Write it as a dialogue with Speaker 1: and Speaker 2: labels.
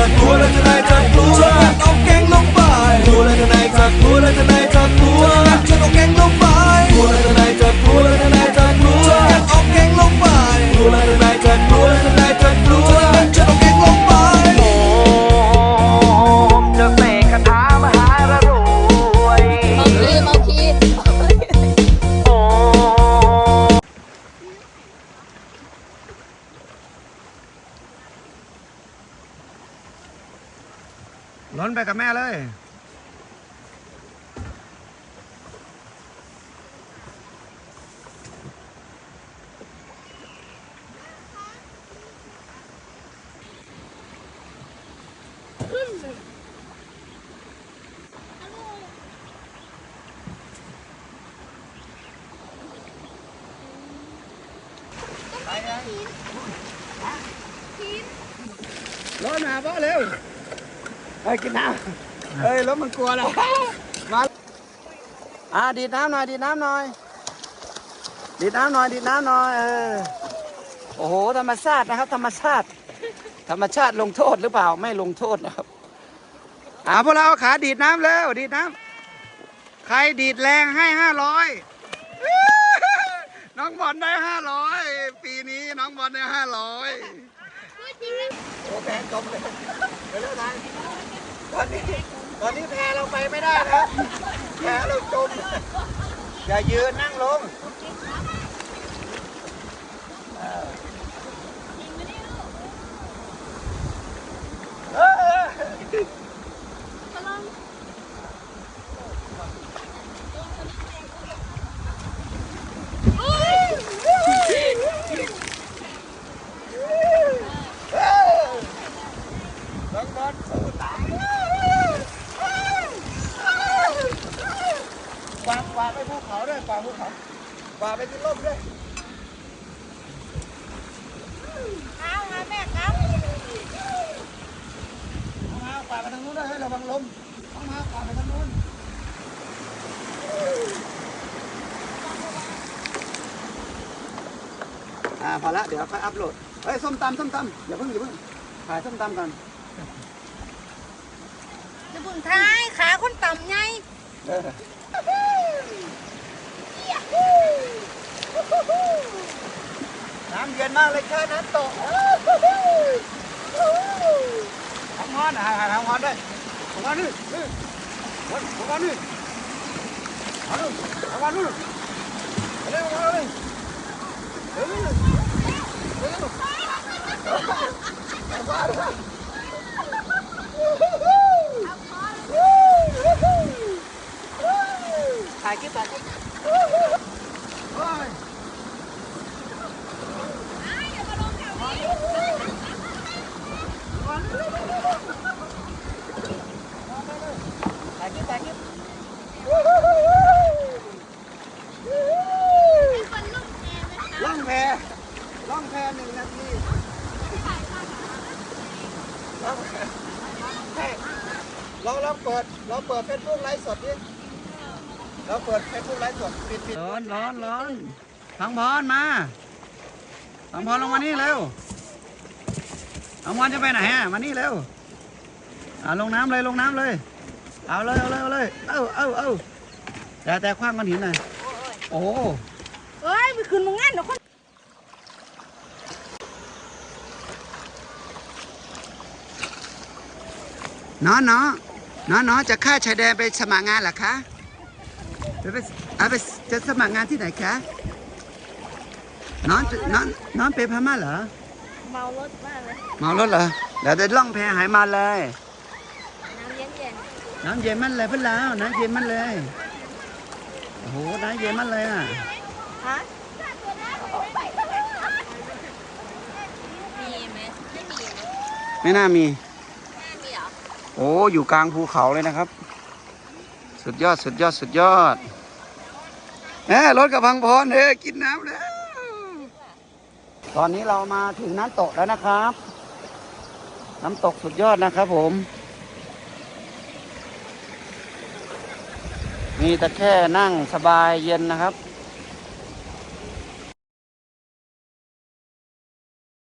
Speaker 1: จักลัวแล้วทนายจัดกลัวชวนกันเอาแก๊งลงไปกลัวแล้ทนายจัดกลัวแล้ทนายจัดกลัวชวนกันเอาแก๊งลงไป
Speaker 2: ล้นไปกับแม่เลยรถมาพ่อ เร็วเฮ้ยกินน้ำเฮ้ยรถมันกลัวแล้วมาอ่าดีดน้ำหน่อยดีดน้ำหน่อยดีดน้ำหน่อยดีดน้ำหน่อยเออโอ้โหธรรมชาตินะครับ ธรรมชาติ ธรรมชาติลงโทษหรือเปล่าไม่ลงโทษนะครับอ่าพวกเราขาดีดน้ำเร็วดีดน้ำใครดีดแรงให้ห้าร้อยน้องบอลได้ห้าร้อยปีนี้น้องบอลได้ห้าร้อย
Speaker 3: โอ
Speaker 2: ้แพจมเลยไปเร็วทางตอนนี้ตอนนี้แพเราไปไม่ได้นะแพเราจมอย่ายืนนั่งลงเออเออเออน้องบอลสู้ตายฝากฝากไปภูเขาด้วยฝากภูเขาฝากไปที่ร่มด้วย
Speaker 3: เอาหาแม่ครับ
Speaker 2: เอามาฝากไปทางนู้นด้วยให้ระวังลมเอามาฝากไปทางนู้นอ่าพอละเดี๋ยวค่อยอัพโหลดเฮ้ยส้มตำส้มตำอย่าเพิ่งอย่าเพิ่งถ่ายส้มตำก่อน
Speaker 3: จะบุญท้ายขาคนต่ำไง
Speaker 2: เออ น้ำเย็นมากเลยแค่นั้นโตกทำงอนอะทำงอนด้วยทำงอนนี่นี่ทำงอนนี่ทำงอนนี่ทำงอนนี่เร็วทำงอนนี่เร็วเร็วเร็วถ่ายคลิปถ่ายคลิปโอ้ย ถ่ายคลิปถ่ายคลิปล่องแพล่องแพหนึ่งนาที ล่องแพใช่เราเราเปิดเราเปิดเฟซบุ๊กไลฟ์สดดิเราเปิดเฟซบุ๊กไลฟ์สดปิดปิดร้อนร้อนร้อนพังพรมาพังพรลงมานี่เร็วพังพรจะไปไหนอะมานี่เร็วอ่าลงน้ำเลยลงน้ำเลย เอาเลยเอาเลยเอาเลยเอ้าเอ้าเอ้าแต่แต่คว้างก้อนหินหน่อยโอ้โห
Speaker 3: เอ้ยไปคืนมึงงั้นเดี๋ยวคน
Speaker 2: น้องน้องน้องน้องจะข้าชายแดนไปสมัครงานเหรอคะไปไปเอาไปจะสมัครงานที่ไหนคะน้องน้องน้องเป็นพม่าเหรอ
Speaker 3: เมารถมากเลย
Speaker 2: เมารถเหรอเดี๋ยวจะล่องแพหายมาเลย
Speaker 3: น้ำเย็นเย็น
Speaker 2: น้ำเย็นมันเลยเพื่อนแล้วน้ำเย็นมันเลยโอ้โหน้ำเย็นมันเลยอะ
Speaker 3: ฮะมีไหม
Speaker 4: ไม่มี
Speaker 2: ไม่น่ามีแม่มีเหรอโอ้อยู่กลางภูเขาเลยนะครับ สุดยอดสุดยอดสุดยอดแหมรถกับพังพรเฮ้กินน้ำแล้วตอนนี้เรามาถึงน้ำตกแล้วนะครับ น้ำตกสุดยอดนะครับผม มีแต่แค่นั่งสบายเย็นนะครับ